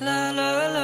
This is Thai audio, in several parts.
La la la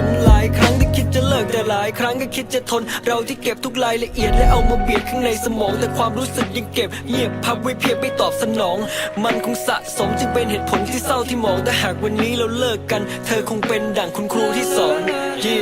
น หลายครั้งก็คิดจะทน เราที่เก็บทุกรายละเอียดและเอามาเบียดข้างในสมอง แต่ความรู้สึกยังเก็บ เงียบพับไว้เพียงไม่ตอบสนอง มันคงสะสมจึงเป็นเหตุผลที่เศร้าที่มองแต่หากวันนี้เราเลิกกัน เธอคงเป็นดั่งคุณครูที่สอนยี่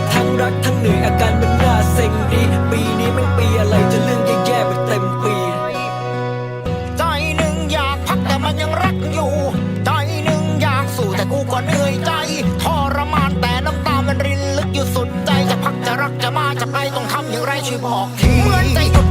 กทั้งเหนื่อยอาการมันน่าเซ็งดีปีนี้แมันปีอะไรจะเรื่องแย่ๆไปเต็มปี ใจหนึ่งอยากพักแต่มันยังรักอยู่ ใจหนึ่งอยากสู้แต่กูก็เหนื่อยใจทรมานแต่น้ำตามันรินลึกอยู่สุดใจจะพักจะรักจะมาจะไปต้องทำอย่างไรช่วยบอกทีเหมือนใจหยุดแล้วสะดุด